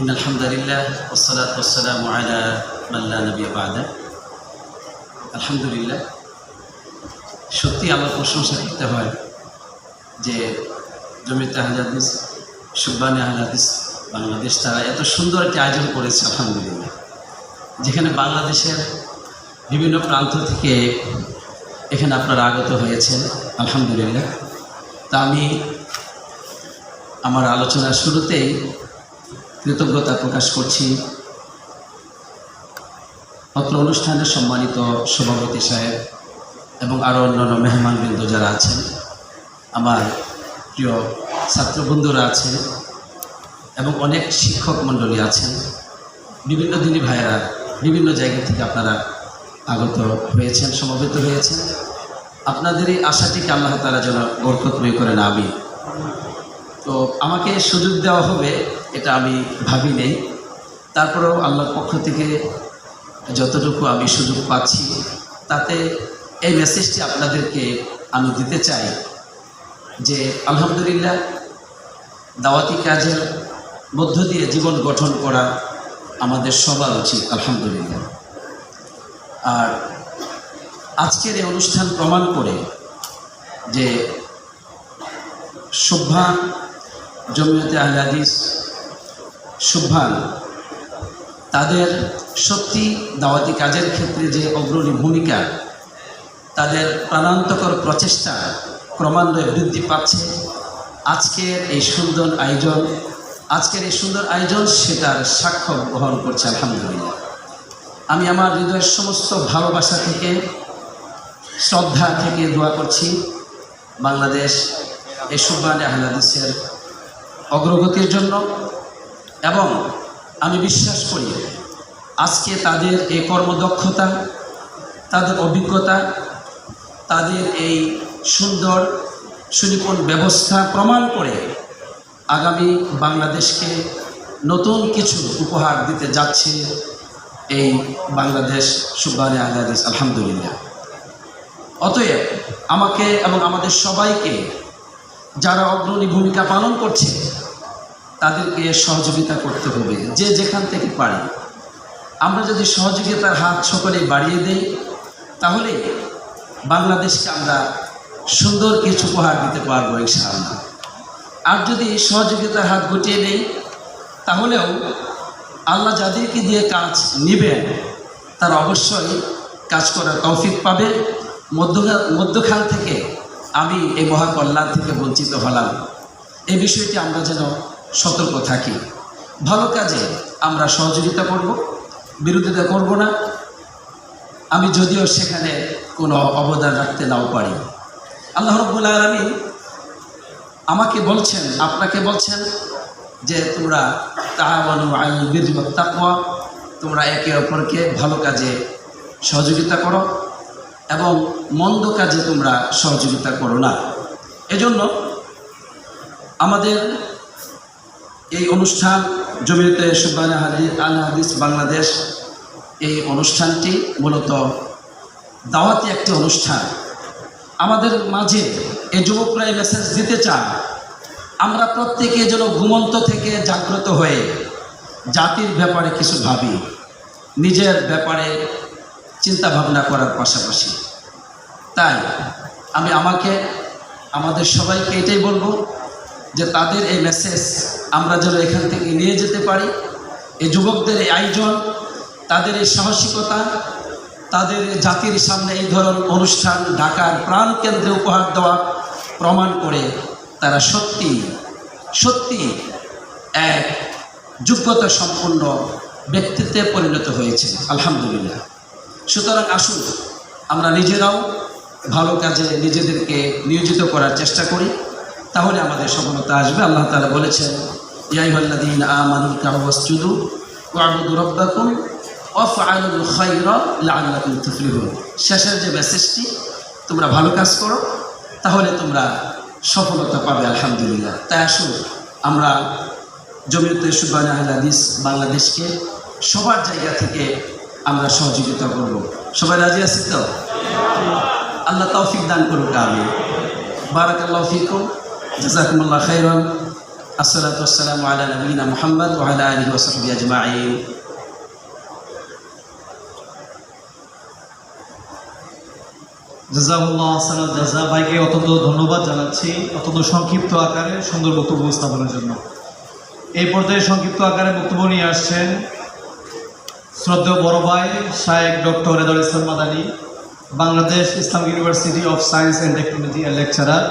إن الحمد لله والصلاة والسلام على من لا نبي بعده আলহামদুলিল্লাহ সত্যি আমার প্রশংসা করতে হয় যে জমিতে আহলাদিস সুব্বানি আহলাদিস বাংলাদেশ তারা এত সুন্দর একটি আয়োজন করেছে আলহামদুলিল্লাহ যেখানে বাংলাদেশের বিভিন্ন প্রান্ত থেকে এখানে আপনারা আগত হয়েছেন আলহামদুলিল্লাহ তা আমি আমার আলোচনার শুরুতেই কৃতজ্ঞতা প্রকাশ করছি। অত্র অনুষ্ঠানের সম্মানিত সভাপতি সাহেব এবং আরও অন্যান্য মেহমানবৃন্দ যারা আছেন, আমার প্রিয় ছাত্রবন্ধুরা আছেন এবং অনেক শিক্ষক মণ্ডলী আছেন, বিভিন্ন দিনী ভাইয়েরা বিভিন্ন জায়গা থেকে আপনারা আগত হয়েছেন, সমবেত হয়েছেন। আপনাদের এই আশাটিকে আল্লাহ তারা যেন বরকতময় করেন আমি তো আমাকে সুযোগ দেওয়া হবে এটা আমি ভাবি নেই। তারপরেও আল্লাহর পক্ষ থেকে যতটুকু আমি সুযোগ পাচ্ছি, তাতে এই মেসেজটি আপনাদেরকে আমি দিতে চাই যে, আলহামদুলিল্লাহ, দাওয়াতি কাজের মধ্য দিয়ে জীবন গঠন করা আমাদের সবার উচিত, আলহামদুলিল্লাহ। আর আজকের এই অনুষ্ঠান প্রমাণ করে যে শুভান জমিয়তে আহলাদিস শুভান তাদের সত্যি দাওয়াতি কাজের ক্ষেত্রে যে অগ্রণী ভূমিকা, তাদের প্রাণান্তকর প্রচেষ্টা ক্রমান্বয়ে বৃদ্ধি পাচ্ছে। আজকের এই সুন্দর আয়োজন, আজকের এই সুন্দর আয়োজন সেটার সাক্ষ্য বহন করছে, আলহামদুলিল্লাহ। আমি আমার হৃদয়ের সমস্ত ভালোবাসা থেকে, শ্রদ্ধা থেকে দোয়া করছি বাংলাদেশ এই সুবান আহলাদিসের অগ্রগতির জন্য। এবং আমি বিশ্বাস করি আজকে তাদের এই কর্মদক্ষতা, তাদের অভিজ্ঞতা, তাদের এই সুন্দর সুনিপুণ ব্যবস্থা প্রমাণ করে আগামী বাংলাদেশকে নতুন কিছু উপহার দিতে যাচ্ছে এই বাংলাদেশ সুবানে আহলাদিস আলহামদুলিল্লাহ। অতএব আমাকে এবং আমাদের সবাইকে যারা অগ্রণী ভূমিকা পালন করছে তাদেরকে সহযোগিতা করতে হবে, যে যেখান থেকে পারি। আমরা যদি সহযোগিতার হাত সকলে বাড়িয়ে দেই, তাহলে বাংলাদেশকে আমরা সুন্দর কিছু উপহার দিতে পারব ইনশাআল্লাহ। আর যদি সহযোগিতার হাত গুটিয়ে নেই, তাহলেও আল্লাহ যাদেরকে দিয়ে কাজ নেবেন, তারা অবশ্যই কাজ করার তৌফিক পাবে। মধ্যখান থেকে আমি এই মহাকল্যাণ থেকে বঞ্চিত হলাম। এই বিষয়টি আমরা যেন সতর্ক থাকি। ভালো কাজে আমরা সহযোগিতা করব, বিরোধিতা করব না। আমি যদিও সেখানে কোনো অবদান রাখতে নাও পারি। আল্লাহ রব্বুল আলমী আমাকে বলছেন, আপনাকে বলছেন যে তোমরা তাহাবানু আইল বীর তাকওয়া, তোমরা একে অপরকে ভালো কাজে সহযোগিতা করো এবং মন্দ কাজে তোমরা সহযোগিতা করো না। এজন্য আমাদের এই অনুষ্ঠান জমিতে সুবান আল হাদিস বাংলাদেশ, এই অনুষ্ঠানটি মূলত দাওয়াতি একটি অনুষ্ঠান। আমাদের মাঝে এই যুবকরা এই মেসেজ দিতে চান। আমরা প্রত্যেকে যেন ঘুমন্ত থেকে জাগ্রত হয়ে জাতির ব্যাপারে কিছু ভাবি, নিজের ব্যাপারে চিন্তা ভাবনা করার পাশাপাশি। তাই আমি আমাকে, আমাদের সবাইকে এটাই বলব যে তাদের এই মেসেজ আমরা যেন এখান থেকে নিয়ে যেতে পারি। এই যুবকদের এই আয়োজন, তাদের এই সাহসিকতা, তাদের জাতির সামনে এই ধরনের অনুষ্ঠান ঢাকার প্রাণ কেন্দ্রে উপহার দেওয়া প্রমাণ করে তারা সত্যি সত্যি এক যোগ্যতা সম্পন্ন ব্যক্তিত্বে পরিণত হয়েছে। আলহামদুলিল্লাহ। সুতরাং আসুন, আমরা নিজেরাও ভালো কাজে নিজেদেরকে নিয়োজিত করার চেষ্টা করি। তাহলে আমাদের সফলতা আসবে। আল্লাহ তালা বলেছেন শেষের যে মেসেজটি, তোমরা ভালো কাজ করো, তাহলে তোমরা সফলতা পাবে, আলহামদুলিল্লাহ। তাই আসুন, আমরা জমিয়তে সুবান হাদিস বাংলাদেশকে সবার জায়গা থেকে আমরা সহযোগিতা করব। সবাই রাজি আছি তো? আল্লাহ তৌফিক দান করুক আমি বারাকাল্লাহ ফিকুম। জাজাকুমুল্লাহ খাইরান আসসালাতু আসসালামু আলা নবীনা মুহাম্মদ ওয়া আলা আলিহি ওয়া সাহবিহি আজমাইন জাজাউল্লাহ সালাম জাজা ভাইকে অত্যন্ত ধন্যবাদ জানাচ্ছি অত্যন্ত সংক্ষিপ্ত আকারে সুন্দর বক্তব্য স্থাপনের জন্য। এই পর্যায়ে সংক্ষিপ্ত আকারে বক্তব্য নিয়ে আসছেন শ্রদ্ধেয় বড় ভাই শায়েক doctor Redar Islam Madani, Bangladesh Islamic university of science and technology এর লেকচারার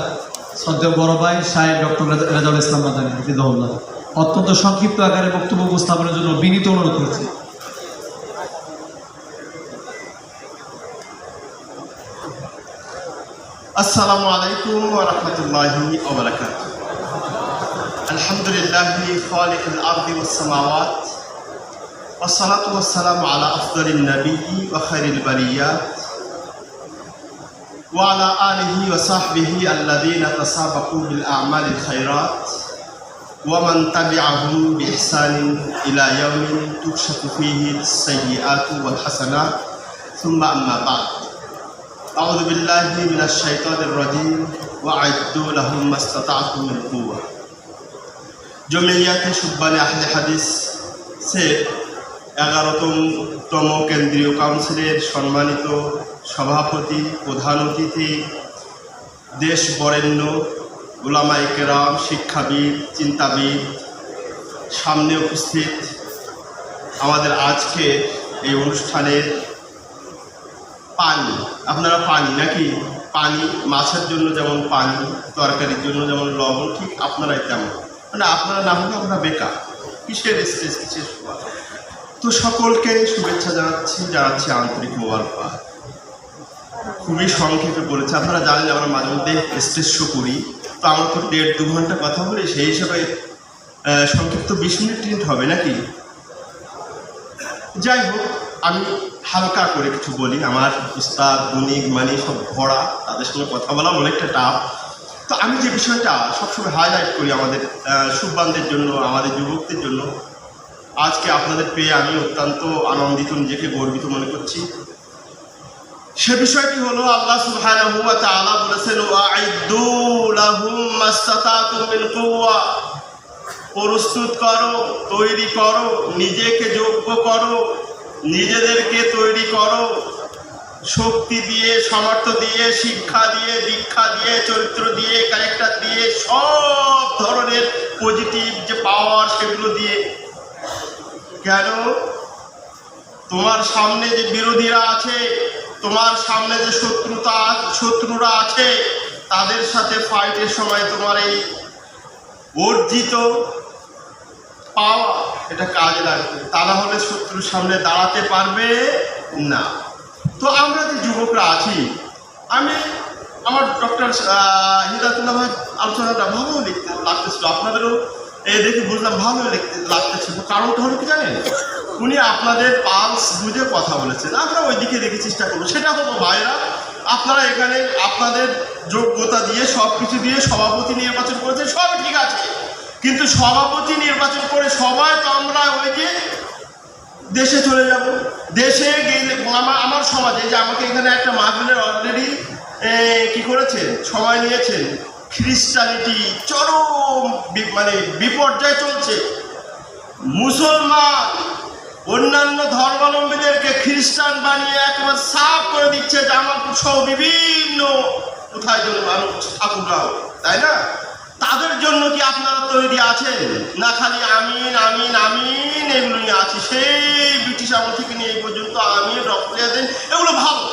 শ্রদ্ধেয় বড় ভাই শায়েক ডক্টর রেদুল ইসলাম মাদানী হাফিজাহুল্লাহ অত্যন্ত সংক্ষিপ্ত আকারে বক্তব্য উপস্থাপনের জন্য বিনীত অনুরোধ করছি السلام عليكم ورحمة الله وبركاته الحمد لله خالق الأرض والسماوات والصلاة والسلام على أفضل النبي وخير البريات وعلى آله وصحبه الذين تسابقوا بالأعمال الخيرات ومن تبعهم بإحسان إلى يوم تكشف فيه السيئات والحسنات. ثم أما بعد أعوذ بالله من الشيطان الرجيم وأعدوا لهم ما استطعتم من قوة. جمعيات شبان أهل حديث से এগারোতম তম কেন্দ্রীয় কাউন্সিলের সম্মানিত সভাপতি, প্রধান অতিথি, দেশ বরেণ্য ওলামাই কেরাম, শিক্ষাবিদ, চিন্তাবিদ, সামনে উপস্থিত আমাদের আজকে এই অনুষ্ঠানের পানি। আপনারা পানি নাকি? পানি, মাছের জন্য যেমন পানি, তরকারির জন্য যেমন লবণ, ঠিক আপনারাই তেমন। মানে আপনারা না হলে আমরা বেকার। কিসের স্টেজ কিসের তো সকলকে শুভেচ্ছা জানাচ্ছি জানাচ্ছি আন্তরিক মোবারকবাদ। খুবই সংক্ষেপে বলেছে, আপনারা জানেন আমরা মাঝে মধ্যে স্টেজ শো করি, তো আমরা তো দেড় দু ঘণ্টা কথা বলি সেই হিসাবে সংক্ষিপ্ত বিশ মিনিট টিনিট হবে নাকি? যাই হোক, আমি হালকা করে কিছু বলি। আমার উস্তাদ বণিক মানে সব ভরা, তাদের সঙ্গে কথা বলা অনেকটা টাফ তো আমি যে বিষয়টা সবসময় হাইলাইট করি আমাদের সুব্বানদের জন্য, আমাদের যুবকদের জন্য আজকে আপনাদের পেয়ে আমি অত্যন্ত আনন্দিত, নিজেকে গর্বিত মনে করছি। সে বিষয়টি হলো, আল্লাহ সুবহানাহু ওয়া তাআলা বলেছেন লাহুম মাস্তাতাতুম মিন কুওয়া। প্রস্তুত করো, তৈরি করো, নিজেকে যোগ্য করো, নিজেদেরকে তৈরি করো। শক্তি দিয়ে, সামর্থ্য দিয়ে, শিক্ষা দিয়ে, দীক্ষা দিয়ে, চরিত্র দিয়ে ক্যারেক্টার দিয়ে, সব ধরনের পজিটিভ যে পাওয়ার সেগুলো দিয়ে কেন? তোমার সামনে যে বিরোধীরা আছে, তোমার সামনে যে শত্রুতা শত্রুরা আছে, তাদের সাথে ফাইটের সময় তোমার এই অর্জিত পাওয়া এটা কাজে লাগবে। তা না হলে শত্রুর সামনে দাঁড়াতে পারবে না। তো আমরা যে যুবকরা আছি, আমি আমার ডক্টর হিদাতুল্লাহ আলোচনাটা ভালো লিখতে লাগতেছিল। আপনাদেরও এই দেখে বুঝলাম ভালো লিখতে লাগতেছিল কারণটা হলো কি জানেন? উনি আপনাদের পালস বুঝে কথা বলেছেন। আমরা ওই দিকে দেখে চেষ্টা করব। সেটা হলো ভাইরা, আপনারা এখানে আপনাদের যোগ্যতা দিয়ে সব কিছু দিয়ে সভাপতি নির্বাচন করেছেন, সবই ঠিক আছে। কিন্তু সভাপতি নির্বাচন করে সবাই তো আমরা ওই যে দেশে চলে যাব। দেশে গেলে আমার আমার সমাজে যে আমাকে এখানে একটা মাহফিলের অলরেডি কি করেছেন? সময় নিয়েছেন। খ্রিস্টানিটি চরম মানে বিপর্যয় চলছে। মুসলমান অন্যান্য ধর্মাবলম্বীদেরকে খ্রিস্টান বানিয়ে একবার সাফ করে দিচ্ছে আমার সহ বিভিন্ন কোথায় যেন মানুষ ঠাকুররাও, তাই না? তাদের জন্য কি আপনারা তৈরি আছেন? না খালি আমিন আমিন আমিন, এগুলো নিয়ে আছি। সেই ব্রিটিশ আমল থেকে নিয়ে এই পর্যন্ত আমিন রক্রিয়া দেন, এগুলো ভালো।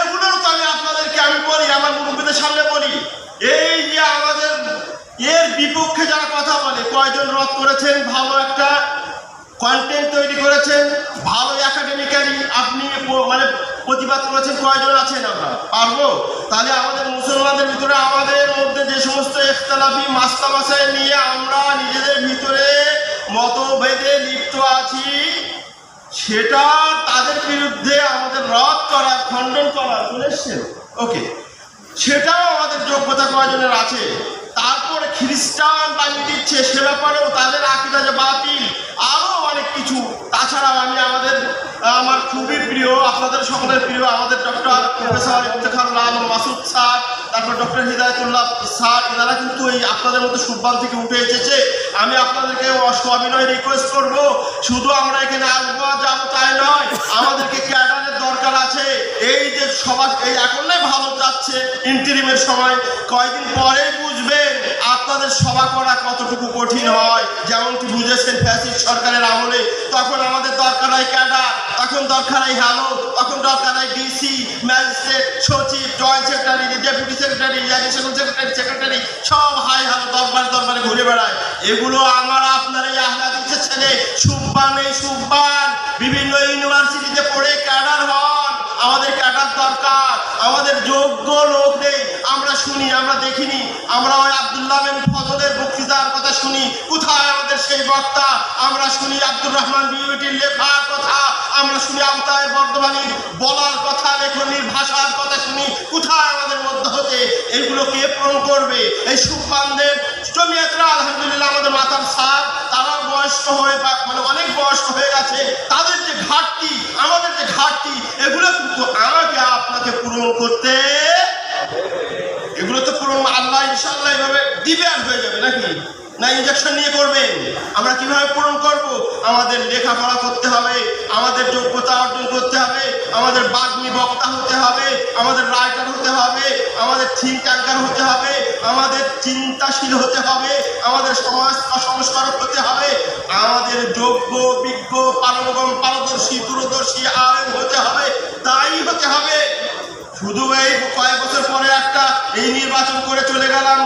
এগুলোর তো আমি আপনাদেরকে, আমি বলি, আমার মুরব্বীদের সামনে বলি। এই যে আমাদের, এর বিপক্ষে যারা কথা বলে, কয়জন রদ করেছেন? ভালো একটা কন্টেন্ট তৈরি করেছেন, ভালো একাডেমিক্যালি আপনি মানে প্রতিবাদ করেছেন, কয়জন আছেন আমরা? পারব? তাহলে আমাদের মুসলমানদের ভিতরে, আমাদের মধ্যে যে সমস্ত ইখতলাফি মাস্তা মাসায় নিয়ে আমরা নিজেদের ভিতরে মতভেদে লিপ্ত আছি, সেটা তাদের বিরুদ্ধে আমাদের রদ করা খণ্ডন করা চলে এসছে ওকে সেটাও আমাদের যোগ্যতা কয়জনের আছে? তারপরে খ্রিস্টান বানিয়ে দিচ্ছে, সে ব্যাপারেও তাদের আকিদা যে বাতিল। আরও অনেক কিছু। তাছাড়াও আমি আমাদের, আমার খুবই প্রিয়, আপনাদের সকলের প্রিয় আমাদের doctor professor Iftekharul Masud sir তারপর ডক্টর হৃদায়তুল্লাহ স্যার, এনারা কিন্তু এই আপনাদের মতো সুব্বান থেকে উঠে এসেছে। আমি আপনাদেরকে সবিনয় রিকোয়েস্ট করব। শুধু আমরা এখানে আসব যাব তাই নয়, আমাদেরকে ক্যাডারের দরকার আছে। এই যে সবার এই এখন ভালো যাচ্ছে ইন্টারিমের সময়। কয়দিন পরে বুঝবেন আপনাদের সভা করা কতটুকু কঠিন হয়। যেমনটি বুঝেছেন ফ্যাসিস্ট সরকারের আমলে, তখন আমাদের দরকার হয় ক্যাডার, তখন দরকার হয় হ্যালো তখন দরকার হয় ডিসি, ম্যাজিস্ট্রেট, সচিব, joint secretary, deputy secretary additional secretary secretary সব হাই হ্যালো দরবারে দরবারে ঘুরে বেড়ায়। এগুলো আমার আপনার এই আহ্লাদিসের ছেলে সুব্বান, এই সুব্বান। বিভিন্ন ইউনিভার্সিটিতে পড়ে ক্যাডার হন। আমাদের ক্যাডার দরকার। আমাদের যোগ্য লোক নেই। আমরা শুনি, আমরা দেখিনি। আমরা ওই আব্দুল্লাহ বিন ফজলের বক্তৃতার কথা শুনি। কোথায় আমাদের সেই বক্তা? আমরা শুনি আব্দুর রহমান বিউটির লেখার কথা। আমরা শুনি আমতায় বর্ধমানের বলার কথা, লেখনির ভাষার কথা শুনি। কোথায় আমাদের মধ্যে হতে এইগুলো কে পূরণ করবে? এই সুপানদের জমিয়াতরা আলহামদুলিল্লাহ, আমাদের মাতার সার তারা বয়স্ক হয়ে বা মানে অনেক বয়স্ক হয়ে গেছে। তাদের যে ঘাটতি, আমাদের যে ঘাটতি, এগুলো কিন্তু আমাকে আপনাকে পূরণ করতে এগুলো তো পুরো আল্লাহ ইনশাল্লাহ এভাবে দিবে আর হয়ে যাবে নাকি? না ইঞ্জেকশন নিয়ে করবেন। আমরা কীভাবে পূরণ করব? আমাদের লেখাপড়া করতে হবে, আমাদের যোগ্যতা অর্জন করতে হবে, আমাদের বাগ্মী বক্তা হতে হবে, আমাদের রাইটার হতে হবে, আমাদের থিঙ্ক ট্যাঙ্কার হতে হবে, আমাদের চিন্তাশীল হতে হবে, আমাদের সমাজ সংস্কারক হতে হবে, আমাদের যোগ্য, বিজ্ঞ, পারঙ্গম, পারদর্শী, দূরদর্শী আয়ন হতে হবে, তাই হতে হবে। শুধু এই কয়েক বছর পরে একটা এই নির্বাচন করে চলে গেলাম।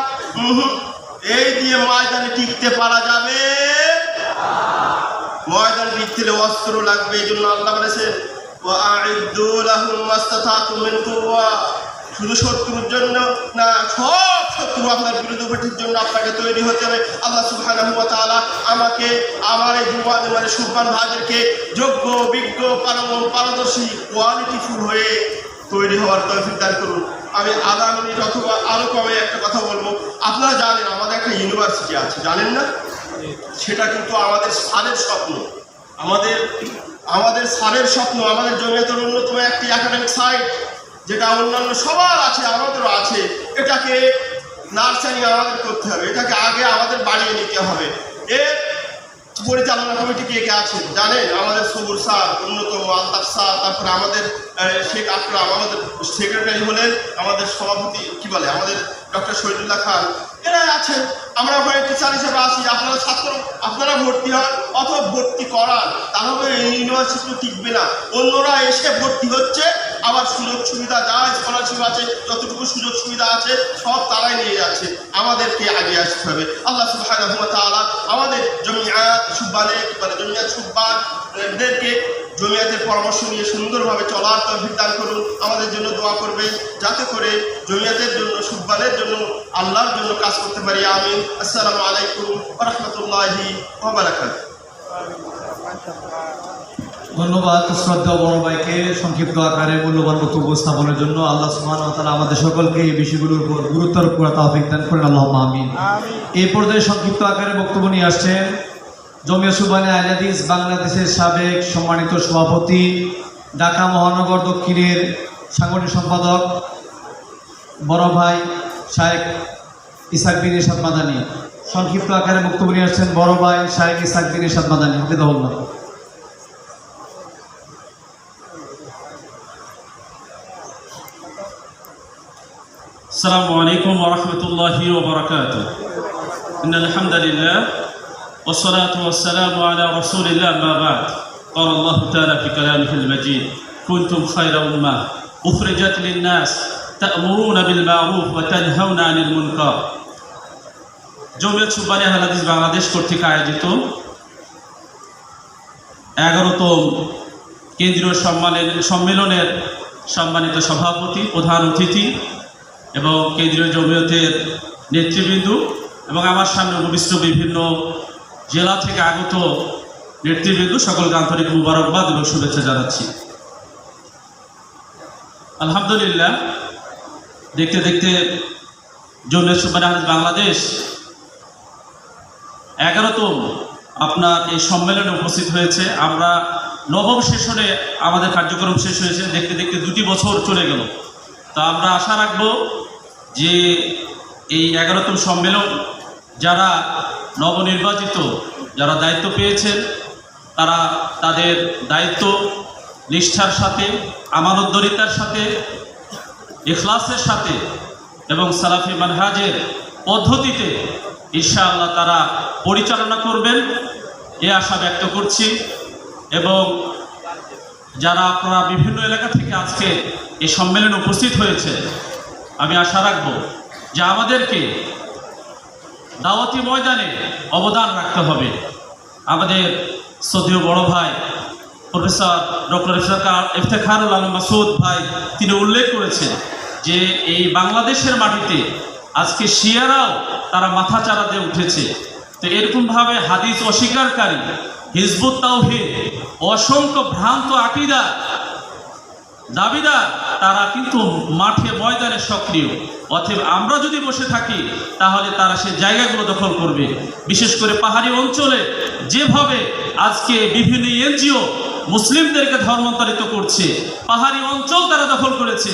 এই দিয়ে ময়দানে টিকতে পারা যাবে। ময়দান টিকতে অস্ত্র লাগবে, এই জন্য আল্লাহ বলেছেন শুধু শত্রুর জন্য না, সব শত্রু আপনার বিরুদ্ধে ভোটের জন্য আপনাকে তৈরি হতে হবে। আল্লাহ সুহান আমাকে, আমার এই যুবান মানে সুলমান ভাজেরকে যোগ্য, বিজ্ঞ পারদর্শী কোয়ালিটিফুল হয়ে তৈরি হওয়ার তৌফিক দান করুন। আমি আধা মিনিট অথবা আরও কমে একটা কথা বলব। আপনারা জানেন আমাদের একটা ইউনিভার্সিটি আছে, জানেন না? সেটা কিন্তু আমাদের সারের স্বপ্ন। আমাদের আমাদের সারের স্বপ্ন, আমাদের জমিয়তের অন্যতম একটি একাডেমিক সাইট যেটা অন্যান্য সবার আছে, আমাদেরও আছে। এটাকে নার্সারি আমাদের করতে হবে। এটাকে আগে আমাদের বাড়িয়ে নিতে হবে। এর পরিচালনা কমিটি কে কে আছে, জানেন? আমাদের সবুর স্যার অন্যতম আলতাফ স্যার তারপরে আমাদের শেখ আকরাম, আমাদের সেক্রেটারি হলেন আমাদের সভাপতি, কি বলে? আমাদের ডক্টর শহীদুল্লাহ খান। এরা আছেন। আমরা ওখানে টিচার হিসেবে আসি আপনারা ছাত্র, আপনারা ভর্তি হন, অথবা ভর্তি করান, তাহলে ইউনিভার্সিটি টিকবে না। অন্যরা এসে ভর্তি হচ্ছে আবার সুযোগ সুবিধা যা স্কলারশিপ আছে, যতটুকু সুযোগ সুবিধা আছে, সব তারাই নিয়ে যাচ্ছে। আমাদেরকে আগে আসতে হবে। আল্লাহ তাআলা আমাদের জমিয়াত সুব্বানে বলে জমিয়াত সুব্বানদেরকে জমিয়াতের পরামর্শ নিয়ে সুন্দরভাবে চলার তৌফিক দান করুন। আমাদের জন্য দোয়া করবে যাতে করে জমিয়াতের জন্য, সুব্বানের জন্য, আল্লাহর জন্য কাজ করতে পারি। আমি আসসালামু আলাইকুম রাহমাতুল্লাহি ধন্যবাদ শ্রদ্ধা বড় ভাইকে সংক্ষিপ্ত আকারে মূল্যবান বক্তব্য উপস্থাপনের জন্য। আল্লাহ ওয়া তাআলা আমাদের সকলকে এই বিষয়গুলোর উপর গুরুত্ব আরোপ করা তৌফিক দান করেন। আল্লাহ আমিন। এই পর্যায়ে সংক্ষিপ্ত আকারে বক্তব্য নিয়ে আসছেন জমিয়া সুবানে আজাদিস বাংলাদেশের সাবেক সম্মানিত সভাপতি ঢাকা মহানগর দক্ষিণের সাংগঠনিক সম্পাদক বড় ভাই শায়েক ইসাক বিন ইরশাদ মাদানী। সংক্ষিপ্ত আকারে বক্তব্য নিয়ে আসছেন বড় ভাই শায়েক ইসাক বিন ইরশাদ মাদানী। হাফিজাহুল্লাহ। السلام عليكم ورحمة الله وبركاته إن الحمد لله والصلاة والسلام على رسول الله ما بعد قال الله تعالى في كلامه المجيد كنتم خير أمة أخرجت للناس تأمرون بالمعروف وتنهون عن المنكر জমিয়ত সুবানি হাদিস বাংলাদেশ কর্তৃক আয়োজিত এগারোতম কেন্দ্রীয় সম্মানের সম্মেলনের সম্মানিত সভাপতি প্রধান অতিথি এবং কেন্দ্রীয় জমিয়তের নেতৃবৃন্দ এবং আমার সামনে উপবিষ্ট বিভিন্ন জেলা থেকে আগত নেতৃবৃন্দ, সকলকে আন্তরিক মুবারকবাদ এবং শুভেচ্ছা জানাচ্ছি। আলহামদুলিল্লাহ, দেখতে দেখতে জমিয়ত সুবান বাংলাদেশ এগারোতম আপনার এই সম্মেলনে উপস্থিত হয়েছে। আমরা নবম সেশনে আমাদের কার্যক্রম শেষ হয়েছে। দেখতে দেখতে দুটি বছর চলে গেল। তা আমরা আশা রাখব যে এই এগারোতম সম্মেলন যারা নবনির্বাচিত, যারা দায়িত্ব পেয়েছেন, তারা তাদের দায়িত্ব, নিষ্ঠার সাথে আমানতদরিতার সাথে, ইখলাসের সাথে এবং সালাফি মানহাজের পদ্ধতিতে ইনশাআল্লাহ তারা পরিচালনা করবেন। এ আশা ব্যক্ত করছি এবং যারা আপনারা বিভিন্ন এলাকা থেকে আজকে এই সম্মেলনে উপস্থিত হয়েছে, আমি আশা রাখব যে আমাদেরকে দাওয়াতি ময়দানে অবদান রাখতে হবে। আমাদের শ্রদ্ধেয় বড় ভাই, প্রফেসর ডক্টর ইফতেখার ইফতেখারুল আলম মাসুদ ভাই, তিনি উল্লেখ করেছেন যে এই বাংলাদেশের মাটিতে আজকে শিয়ারাও তারা মাথা চারাতে উঠেছে। তো এরকমভাবে হাদিস অস্বীকারী হিজবুত তাওহিদ অসংখ্য ভ্রান্ত আকিদা দাবিদার তারা কিন্তু মাঠে ময়দানে সক্রিয়। অতএব আমরা যদি বসে থাকি, তাহলে তারা সে জায়গাগুলো দখল করবে। বিশেষ করে পাহাড়ি অঞ্চলে যেভাবে আজকে বিভিন্ন এনজিও মুসলিমদেরকে ধর্মান্তরিত করছে, পাহাড়ি অঞ্চল তারা দখল করেছে।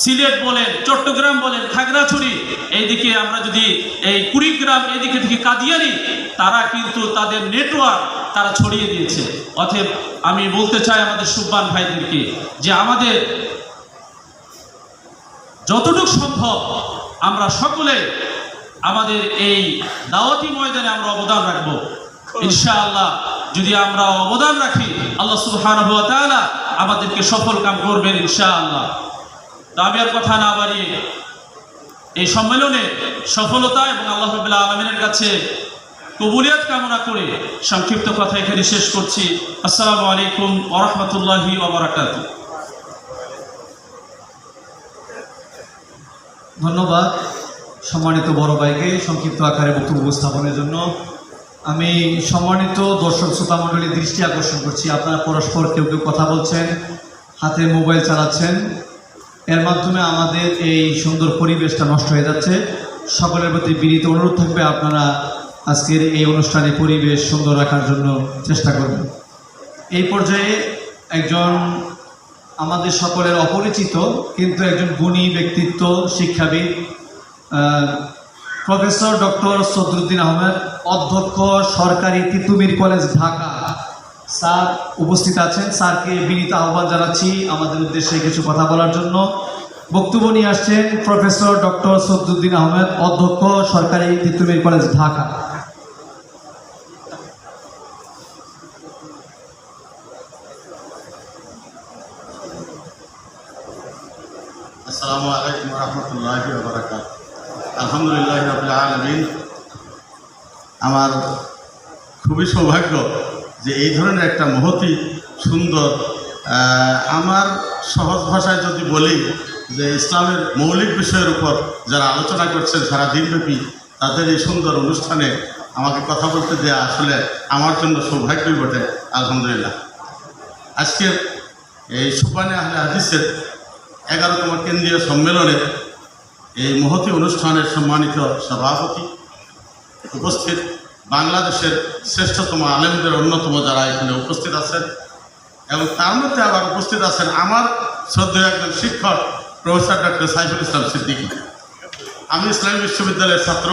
সিলেট বলেন, চট্টগ্রাম বলেন, খাগড়াছড়ি, এইদিকে আমরা যদি এই কুড়িগ্রাম এইদিকে থেকে কাদিয়ানি, তারা কিন্তু তাদের নেটওয়ার্ক তারা ছড়িয়ে দিয়েছে। অতএব আমি বলতে চাই আমাদের সুব্বান ভাইদেরকে যে আমাদের যতটুকু সম্ভব আমরা সকলে আমাদের এই দাওয়াতি ময়দানে আমরা অবদান রাখব। ইনশাআল্লাহ যদি আমরা অবদান রাখি, আল্লাহ তাআলা আমাদেরকে সফল কাম করবেন ইনশাআল্লাহ। তো আমি আর কথা না বাড়িয়ে এই সম্মেলনে সফলতা এবং আল্লাহ রাব্বুল আলামিনের কাছে কবুলিয়াত কামনা করে সংক্ষিপ্ত কথা এখানে শেষ করছি। আসসালামু আলাইকুম ওয়া রাহমাতুল্লাহি ওয়া বারাকাতুহু ধন্যবাদ সম্মানিত বড় ভাইকে সংক্ষিপ্ত আকারে বক্তব্য উপস্থাপনের জন্য। আমি সম্মানিত দর্শক শ্রোতা মণ্ডলীর দৃষ্টি আকর্ষণ করছি। আপনারা পরস্পর কেউ কেউ কথা বলছেন, হাতে মোবাইল চালাচ্ছেন। এর মাধ্যমে আমাদের এই সুন্দর পরিবেশটা নষ্ট হয়ে যাচ্ছে। সকলের প্রতি বিনীত অনুরোধ থাকবে, আপনারা আজকের এই অনুষ্ঠানে পরিবেশ সুন্দর রাখার জন্য চেষ্টা করবেন। এই পর্যায়ে একজন আমাদের সকলের অপরিচিত, কিন্তু একজন গুণী ব্যক্তিত্ব, শিক্ষাবিদ প্রফেসর ডক্টর সদরুদ্দিন আহমেদ, অধ্যক্ষ সরকারি তিতুমির কলেজ, ঢাকা। স্যার উপস্থিত আছেন। স্যারকে বিনীত আহ্বান জানাচ্ছি আমাদের উদ্দেশ্যে কিছু কথা বলার জন্য। বক্তব্য নিয়ে আসছেন প্রফেসর ডক্টর সদরুদ্দিন আহমেদ, অধ্যক্ষ সরকারি তিতুমির কলেজ, ঢাকা। আসসালামু আলাইকুম রহমতুল্লাহ বরাকাত আলহামদুলিল্লাহ রবিল আলমিন। আমার খুবই সৌভাগ্য যে এই ধরনের একটা মহতি সুন্দর আমার সহজ ভাষায় যদি বলি যে ইসলামের মৌলিক বিষয়ের উপর যারা আলোচনা করছেন সারা দিনব্যাপী, তাদের এই সুন্দর অনুষ্ঠানে আমাকে কথা বলতে দেওয়া আসলে আমার জন্য সৌভাগ্যই বটে, আলহামদুলিল্লাহ। আজকের এই সুবানে আহলে হাদিসের এগারোতম কেন্দ্রীয় সম্মেলনে এই মহতি অনুষ্ঠানের সম্মানিত সভাপতি উপস্থিত। বাংলাদেশের শ্রেষ্ঠতম আলেমদের অন্যতম যারা এখানে উপস্থিত আছেন এবং তার মধ্যে আবার উপস্থিত আছেন আমার শ্রদ্ধেয় একজন শিক্ষক, প্রফেসর ডক্টর সাইফুল ইসলাম সিদ্দিকী। আমি ইসলামী বিশ্ববিদ্যালয়ের ছাত্র,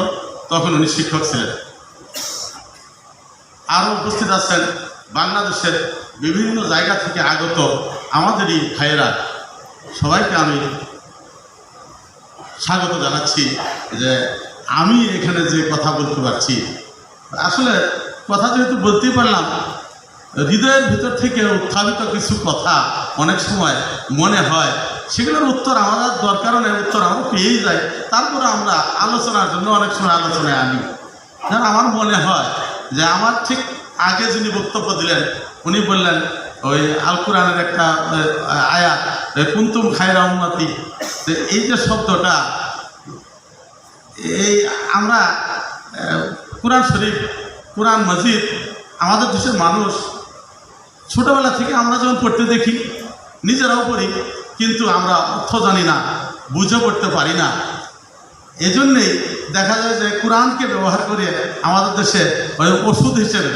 তখন উনি শিক্ষক ছিলেন। আরও উপস্থিত আছেন বাংলাদেশের বিভিন্ন জায়গা থেকে আগত আমাদেরই ভাইয়েরা। সবাইকে আমি স্বাগত জানাচ্ছি যে আমি এখানে যে কথা বলতে পারছি। আসলে কথা যেহেতু বলতেই পারলাম, হৃদয়ের ভিতর থেকে উত্থাপিত কিছু কথা অনেক সময় মনে হয়, সেগুলোর উত্তর আমাদের দরকার নেই, উত্তর আমরা পেয়েই যাই তারপরে আমরা আলোচনার জন্য অনেক সময় আলোচনায় আনি। যেন আমার মনে হয় যে আমার ঠিক আগে যিনি বক্তব্য দিলেন, উনি বললেন ওই আল কোরআনের একটা আয়াত কুন্তুম খায়রা উন্নতি এই যে শব্দটা, এই আমরা কোরআন শরীফ, কোরআন মজিদ, আমাদের দেশের মানুষ, ছোটোবেলা থেকে আমরা যখন পড়তে দেখি, নিজেরাও পড়ি, কিন্তু আমরা অর্থ জানি না বুঝে পড়তে পারি না। এজন্যেই দেখা যায় যে, কোরআনকে ব্যবহার করে আমাদের দেশে ওষুধ হিসেবে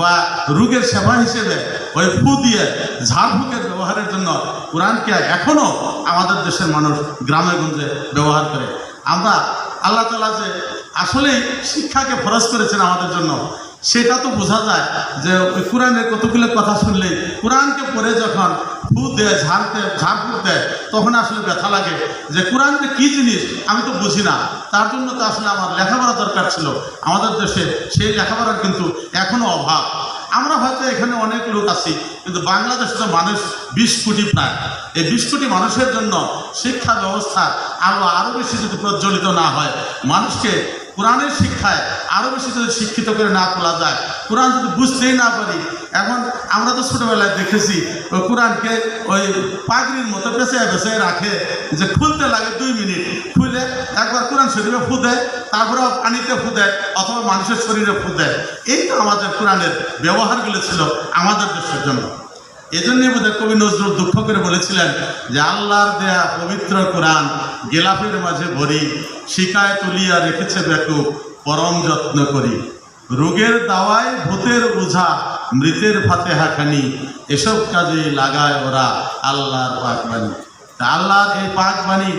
বা রোগের সেবা হিসেবে ওই ফু দিয়ে ঝাড়ফুঁকের ব্যবহারের জন্য কোরআনকে এখনও আমাদের দেশের মানুষ গ্রামে গঞ্জে ব্যবহার করে। আমরা আল্লাহ তালা যে আসলেই শিক্ষাকে ফরজ করেছেন আমাদের জন্য সেটা তো বোঝা যায় যে ওই কোরআনের কতগুলো কথা শুনলে কোরআনকে পড়ে যখন ফু দেয়, ঝাড়তে, ঝাড় ফুট দেয়, তখন আসলে ব্যথা লাগে যে কোরআন যে কী জিনিস আমি তো বুঝি না। তার জন্য তো আসলে আমার লেখাপড়া দরকার ছিল। আমাদের দেশে সেই লেখাপড়ার কিন্তু এখনও অভাব। আমরা হয়তো এখানে অনেক লোক আছি, কিন্তু বাংলাদেশে তো মানুষ বিশ কোটি প্রায়। এই বিশ কোটি মানুষের জন্য শিক্ষা ব্যবস্থা আরও আরও বেশি যদি প্রজ্বলিত না হয়, মানুষকে কোরআনের শিক্ষায় আরও বেশি যদি শিক্ষিত করে না তোলা যায়, কোরআন যদি বুঝতেই না পারি, এখন আমরা তো ছোটোবেলায় দেখেছি, ওই কোরআনকে ওই পাগড়ির মতো পেঁচায় পেঁচায় রাখে, যে খুলতে লাগে দুই মিনিট, খুলে একবার কোরআন শরীরে ফু দেয়, তারপরে পানিতে ফু দেয়, অথবা মানুষের শরীরে ফু দেয়। এই তো আমাদের কোরআনের ব্যবহারগুলো ছিল আমাদের দেশের জন্য। এজন্যই বোধহয় কবি নজরুল দুঃখ করে বলেছিলেন যে আল্লাহর দেয়া পবিত্র কোরআন গেলাফের মাঝে ভরি, শিকায় তুলিয়া রেখেছে দেখো পরম যত্ন করি। রোগের দাওয়ায় ভূতের বোঝা মৃতের ফাতে হাখানি এসব কাজে লাগায় ওরা আল্লাহর পাকবাণী। তা আল্লাহর এই পাক বাণী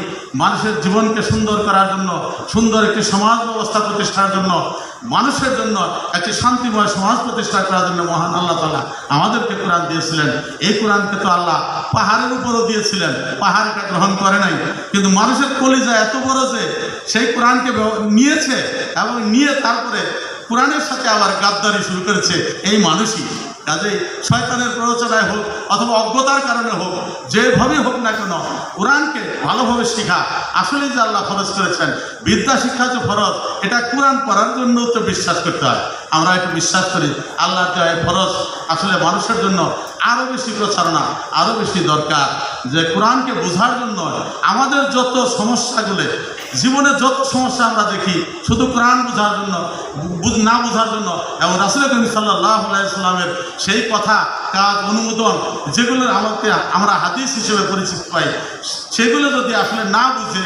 মানুষের জীবনকে সুন্দর করার জন্য, সুন্দর একটি সমাজ ব্যবস্থা প্রতিষ্ঠার জন্য, মানুষের জন্য একটি শান্তিময় সমাজ প্রতিষ্ঠা করার জন্য মহান আল্লাহ তালা আমাদেরকে কোরআন দিয়েছিলেন। এই কোরআনকে তো আল্লাহ পাহাড়ের উপরও দিয়েছিলেন। পাহাড় এটা গ্রহণ করে নাই। কিন্তু মানুষের কলিজা এত বড় যে সেই কোরআনকে নিয়েছে এবং নিয়ে তারপরে কোরআনের সাথে আবার গাদ্দারি শুরু করেছে। এই মানুষই কাজেই শয়তানের প্ররোচনায় হোক অথবা অজ্ঞতার কারণে হোক যেভাবে হোক না কেন, কোরআনকে ভালোভাবে শিখা। আসলে যে আল্লাহ ফরজ করেছেন। বিদ্যা শিক্ষা যে ফরজ। এটা কোরআন পড়ার জন্য তো বিশ্বাস করতে হয়। আমরা একটু বিশ্বাস করি আল্লাহ দেওয়া ফরজ। আসলে মানুষের জন্য আরও বেশি প্রচারণা আরও বেশি দরকার। যে কোরআনকে বোঝার জন্য আমাদের যত সমস্যাগুলো, জীবনে যত সমস্যা আমরা দেখি, শুধু কোরআন বোঝার জন্য না বোঝার জন্য, এবং রাসুল করিম সাল্লাহ সাল্লামের সেই কথা, কাজ, অনুমোদন, যেগুলো আমাকে, আমরা হাদিস হিসেবে পরিচিত পাই, সেগুলো যদি আসলে না বুঝে,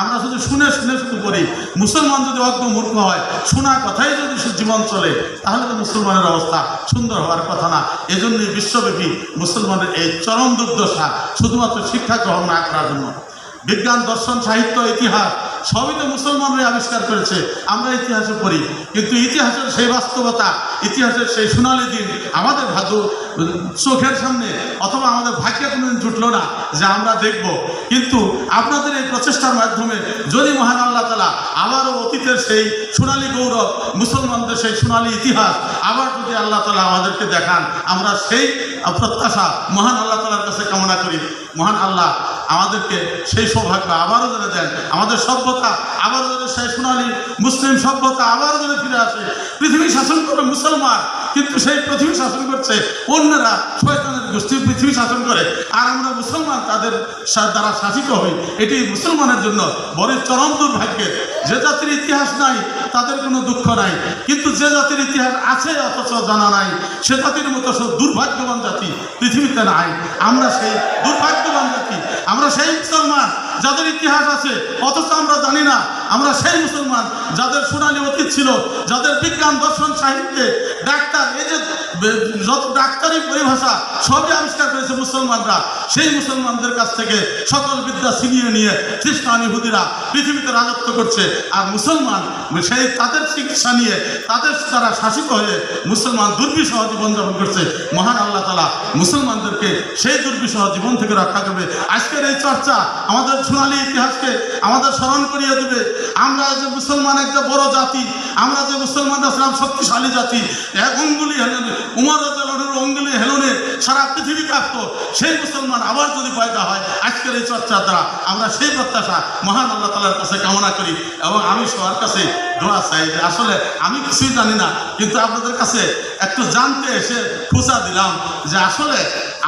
আমরা শুধু শুনে শুনে শুধু করি মুসলমান যদি অজ্ঞ মূর্খ হয়, শোনা কথাই যদি জীবন চলে, তাহলে তো মুসলমানের অবস্থা সুন্দর হওয়ার কথা না। এজন্যই বিশ্বব্যাপী মুসলমানের এই চরম দুর্দশা শুধুমাত্র শিক্ষা গ্রহণ না করার জন্য। বিজ্ঞান, দর্শন, সাহিত্য, ইতিহাস সবই তো মুসলমানরাই আবিষ্কার করেছে। আমরা ইতিহাসে পড়ি, কিন্তু ইতিহাসের সেই বাস্তবতা, ইতিহাসের সেই সোনালি দিন আমাদের ভাগ্য, চোখের সামনে অথবা আমাদের ভাগ্যে কোনোদিন জুটলো না যে আমরা দেখব। কিন্তু আপনাদের এই প্রচেষ্টার মাধ্যমে যদি মহান আল্লাহ তালা আবারও অতীতের সেই সোনালী গৌরব, মুসলমানদের সেই সোনালী ইতিহাস আবার যদি আল্লাহ তালা আমাদেরকে দেখান, আমরা সেই প্রত্যাশা মহান আল্লাহ তালার কাছে কামনা করি। মহান আল্লাহ আমাদেরকে সেই সৌভাগ্য আবারও যেন দেন। আমাদের সভ্যতা আবারও যেন সেই সোনালী মুসলিম সভ্যতা আবারও যেন ফিরে আসে। পৃথিবী শাসন করে মুসলমান, কিন্তু সেই পৃথিবী শাসন করছে অন্যরা। শয়তানের গোষ্ঠী পৃথিবী শাসন করে। আর আমরা মুসলমান, তাদের দ্বারা শাসিত হই। এটি মুসলমানের জন্য বড় চরম দুর্ভাগ্যের। যে জাতির ইতিহাস নাই, তাদের কোনো দুঃখ নাই। কিন্তু যে জাতির ইতিহাস আছে, অথচ জানা নাই। সে জাতির মতো দুর্ভাগ্যবান জাতি পৃথিবীতে নাই। আমরা সেই দুর্ভাগ্যবান আমরা সেই মুসলমান। যাদের ইতিহাস আছে, অথচ আমরা জানি না, আমরা সেই মুসলমান যাদের সোনালী অতীত ছিল, যাদের বিজ্ঞান, দর্শন, সাহিত্যে ডাক্তার, এই যে, যত ডাক্তারি পরিভাষা সবই আবিষ্কার করেছে মুসলমানরা, সেই মুসলমানদের কাছ থেকে সকল বিদ্যা ছিনিয়ে নিয়ে খ্রিস্টান ইহুদিরা পৃথিবীতে রাজত্ব করছে। আর মুসলমান সেই তাদের চিকিৎসা নিয়ে তাদের তারা শাসিত হয়ে মুসলমান দুর্বিষহ জীবনযাপন করছে। মহান আল্লাহ তালা মুসলমানদেরকে সেই দুর্বিষহ জীবন থেকে রক্ষা করবে। আজকের এই চর্চা আমাদের সোনালী ইতিহাসকে আমাদের স্মরণ করিয়ে দেবে। আমরা যে মুসলমান একটা বড় জাতি, আমরা যে মুসলমানরা ছিলাম শক্তিশালী জাতি, এক অঙ্গুলি হেলনে, উমর রাজালের অঙ্গুলি হেলনে সারা পৃথিবী কাঁপত। সেই মুসলমান আবার যদি পয়দা হয়, আজকের এই চর্চার দ্বারা আমরা সেই প্রত্যাশা মহান আল্লাহ তালার কাছে কামনা করি এবং আমি সবার কাছে দোয়া চাই যে আসলে আমি কিছুই জানি না, কিন্তু আপনাদের কাছে একটু জানতে এসে খুঁজা দিলাম যে আসলে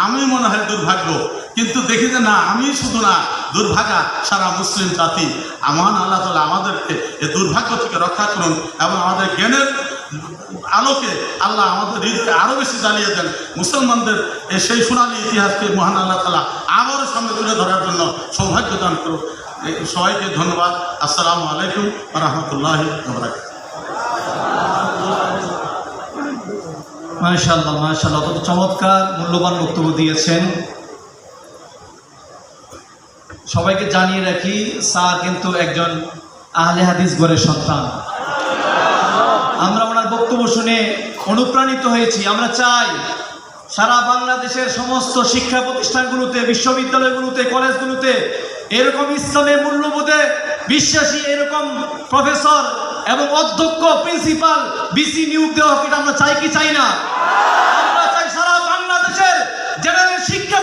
আমি মনে হয় দুর্ভাগ্য। কিন্তু দেখি যে না, আমি শুধু না, দুর্ভাগা সারা মুসলিম জাতি। মহান আল্লাহ তালা আমাদেরকে এই দুর্ভাগ্য থেকে রক্ষা করুন এবং আমাদের জ্ঞানের আলোকে আল্লাহ আমাদের হৃদয়ে আরও বেশি জ্বালিয়ে দেন। মুসলমানদের সেই সোনালি ইতিহাসকে মহান আল্লাহ তালা আবারও সামনে তুলে ধরার জন্য সৌভাগ্য দান করুন সবাইকে ধন্যবাদ। আসসালামু আলাইকুম রহমতুল্লাহ মাশাল্লাহ মাশাল্লাহ অত চমৎকার, মূল্যবান বক্তব্য দিয়েছেন। সবাইকে জানিয়ে রাখি, স্যার কিন্তু একজন আহলে হাদিস গড়ের সন্তান। আমরা ওনার বক্তব্য শুনে অনুপ্রাণিত হয়েছি। আমরা চাই সারা বাংলাদেশের সমস্ত শিক্ষা প্রতিষ্ঠানগুলোতে, বিশ্ববিদ্যালয়গুলোতে, কলেজগুলোতে এরকম ইসলামের মূল্যবোধে বিশ্বাসী এরকম প্রফেসর এবং অধ্যক্ষ, প্রিন্সিপাল, বিসি নিয়োগ দেওয়া এটা আমরা চাই কি চাই না? আমরা চাই সারা বাংলাদেশের জেনারেল শিক্ষা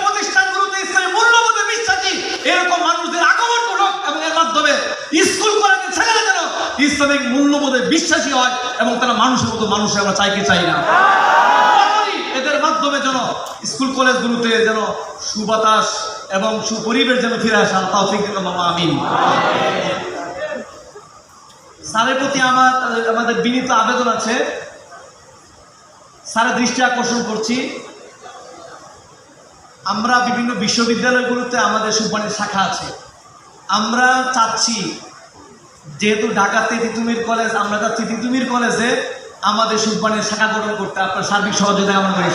এরকম মানুষদের আগমন ঘটক এবং এর মাধ্যমে স্কুল কলেজের ছেলেরা যেন ইসলামিক মূল্যবোধে বিশ্বাসী হয় এবং তারা মানুষের মতো মানুষ আমরা চাই কি চাই না। এদের মাধ্যমে যেন স্কুল কলেজগুলোতে যেন সুবাতাস এবং সুপরিবেশ যেন ফিরে আসা। তাও ঠিক আমিন। স্যারের প্রতি আমার আমাদের বিনীত আবেদন আছে। স্যারের দৃষ্টি আকর্ষণ করছি। আমরা বিভিন্ন বিশ্ববিদ্যালয়গুলোতে আমাদের সুপারিশ শাখা আছে। আমরা চাচ্ছি, যেহেতু ঢাকাতে তিতুমির কলেজ, আমরা চাচ্ছি তিতুমির কলেজে আমাদের সুপারিশ শাখা গঠন করতে আপনার সার্বিক সহযোগিতা আমরা করি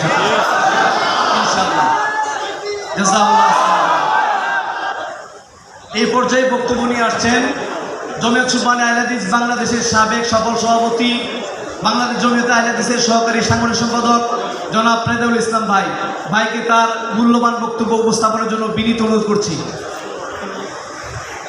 এই পর্যায়ে বক্তব্য নিয়ে আসছেন জমিয়ত সুবান আহলাদিস বাংলাদেশের সাবেক সফল সভাপতি, বাংলাদেশ জমিয়ত আহলাদিসের সহকারী সাংগঠনিক সম্পাদক জনাব প্রেদাউল ইসলাম ভাই ভাইকে তার মূল্যবান বক্তব্য উপস্থাপনের জন্য বিনীত অনুরোধ করছি।